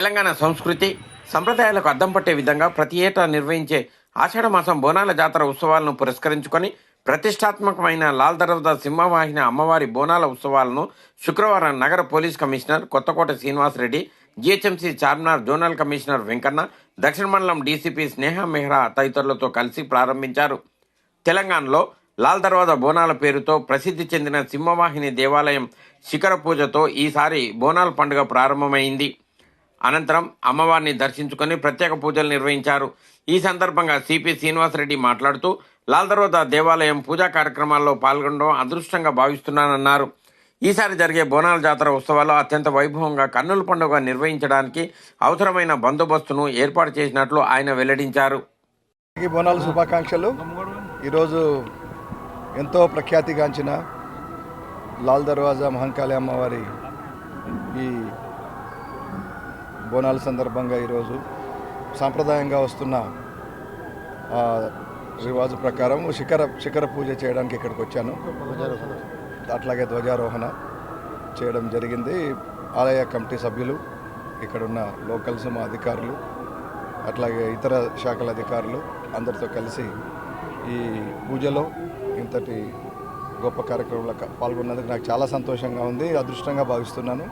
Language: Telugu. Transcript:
తెలంగాణ సంస్కృతి సంప్రదాయాలకు అద్దం పట్టే విధంగా ప్రతి ఏటా నిర్వహించే ఆషాఢ మాసం బోనాల జాతర ఉత్సవాలను పురస్కరించుకొని ప్రతిష్టాత్మకమైన లాల్ దర్వాజా సింహవాహిని అమ్మవారి బోనాల ఉత్సవాలను శుక్రవారం నగర police commissioner Kothakota Srinivasa Reddy GHMC Charminar zonal commissioner Venkanna దక్షిణ మండలం డీసీపీ స్నేహ మెహ్రా తదితరులతో కలిసి ప్రారంభించారు. తెలంగాణలో లాల్ దర్వాజా బోనాల పేరుతో ప్రసిద్ధి చెందిన సింహవాహిని దేవాలయం శిఖర పూజతో ఈసారి బోనాల పండుగ ప్రారంభమైంది. అనంతరం అమ్మవారిని దర్శించుకొని ప్రత్యేక పూజలు నిర్వహించారు. ఈ సందర్భంగా సిపి శ్రీనివాసరెడ్డి మాట్లాడుతూ లాల్ దర్వాజా దేవాలయం పూజా కార్యక్రమాల్లో పాల్గొనడం అదృష్టంగా భావిస్తున్నానన్నారు. ఈసారి జరిగే బోనాల జాతర ఉత్సవాల్లో అత్యంత వైభవంగా కన్నుల పండుగ నిర్వహించడానికి అవసరమైన బందోబస్తును ఏర్పాటు చేసినట్లు ఆయన వెల్లడించారు. ఈ బోనాల శుభాకాంక్షలు. ఈరోజు ఎంతో ప్రఖ్యాతిగాంచిన లాల్ దర్వాజా మహంకాళి అమ్మవారి ఈ బోనాల సందర్భంగా ఈరోజు సాంప్రదాయంగా వస్తున్న రివాజు ప్రకారం శిఖర శిఖర పూజ చేయడానికి ఇక్కడికి వచ్చాను. అట్లాగే ధ్వజారోహణ చేయడం జరిగింది. ఆలయ కమిటీ సభ్యులు ఇక్కడున్న లోకల్స్ మా అధికారులు అట్లాగే ఇతర శాఖల అధికారులు అందరితో కలిసి ఈ పూజలో ఇంతటి గొప్ప కార్యక్రమంలో పాల్గొన్నందుకు నాకు చాలా సంతోషంగా ఉంది అదృష్టంగా భావిస్తున్నాను.